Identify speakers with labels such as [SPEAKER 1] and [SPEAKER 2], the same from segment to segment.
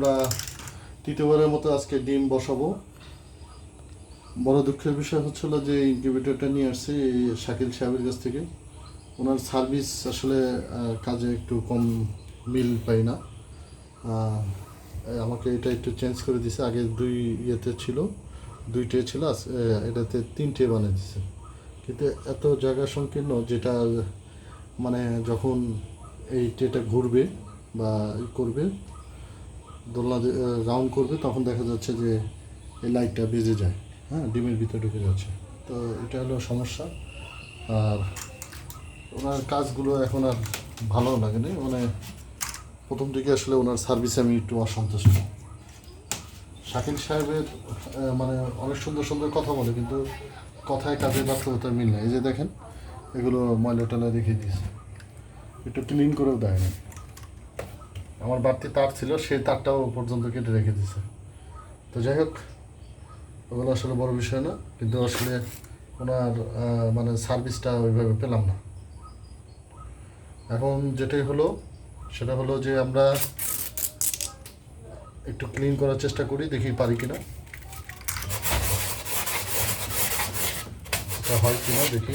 [SPEAKER 1] আমরা তৃতীয়বারের মতো আজকে ডিম বসাবো। বড় দুঃখের বিষয় হচ্ছিল যে ইনকিউবেটরটা নিয়ে আসছি শাকিল সাহেবের কাছ থেকে। ওনার সার্ভিস আসলে কাজে একটু কম মিল পাই না। আমাকে এটা একটু চেঞ্জ করে দিছে। আগে দুই ইয়েতে ছিল, দুইটে ছিল এটাতে তিনটে বানিয়ে দিছে। কিন্তু এত জায়গা সংকীর্ণ যেটা মানে যখন এই ট্রেটা ঘুরবে বা করবে দোলনা রাউন্ড করবে, তখন দেখা যাচ্ছে যে এই লাইটটা বেজে যায়। হ্যাঁ ডিমের ভিতরে ঢুকে যাচ্ছে। তো এটা হলো সমস্যা। আর ওনার কাজগুলো এখন আর ভালো লাগেনি। মানে প্রথম দিকে আসলে ওনার সার্ভিসে আমি একটু অসন্তুষ্ট। শাকিল সাহেবের মানে অনেক সুন্দর সুন্দর কথা বলে, কিন্তু কথায় কাজে বাস্তবতার মিল নেই। এই যে দেখেন, এগুলো ময়লা টয়লা রেখে দিয়েছে। একটু ক্লিন করেও দেয়নি আমার বাড়তি তার ছিল সেই তারটাও পর্যন্ত কেটে রেখে দিছে তো যাই হোক, ওগুলো আসলে বড় বিষয় না, কিন্তু আসলে ওনার মানে সার্ভিসটা ওইভাবে পেলাম না। এখন যেটাই হলো, সেটা হলো যে আমরা একটু ক্লিন করার চেষ্টা করি, দেখি পারি কিনা। হয় কিনা, দেখি।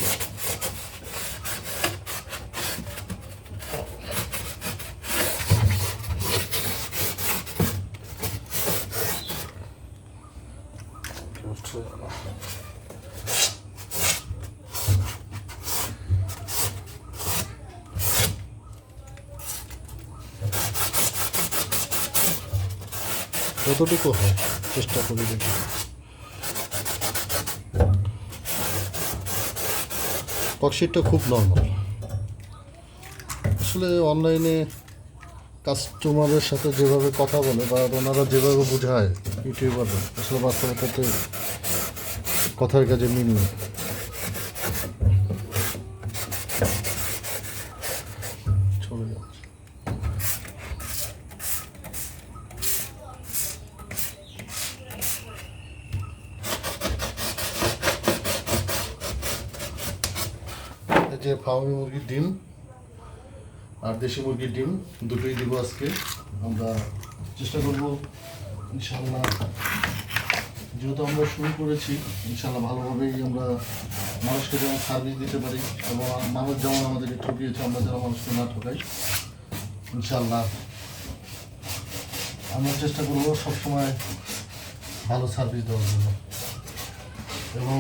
[SPEAKER 1] কতটুকু হয়, চেষ্টা করি দেখি। টকশিটটা খুব নর্মাল আসলে অনলাইনে কাস্টমারের সাথে যেভাবে কথা বলে বা ওনারা যেভাবে বোঝায় ইউটিউবার আসলে বাস্তবতাতে কথার কাজে মিল নেই। ফার্মি মুরগির ডিম আর দেশি মুরগির ডিম, দুটোই দিব আজকে। আমরা চেষ্টা করব ইনশাল্লাহ যেহেতু আমরা শুরু করেছি ইনশাল্লাহ ভালোভাবেই আমরা মানুষকে যেমন সার্ভিস দিতে পারি এবং মানুষ যেমন আমাদেরকে ঠকিয়েছে, আমরা যেন মানুষকে না ঠকাই ইনশাল্লাহ আমরা চেষ্টা করব সবসময় ভালো সার্ভিস দেওয়ার জন্য। এবং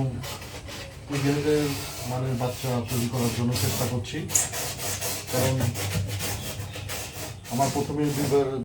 [SPEAKER 1] গ্রেডের মানে বাচ্চা তৈরি করার জন্য চেষ্টা করছি। কারণ আমার প্রথমে দুইবার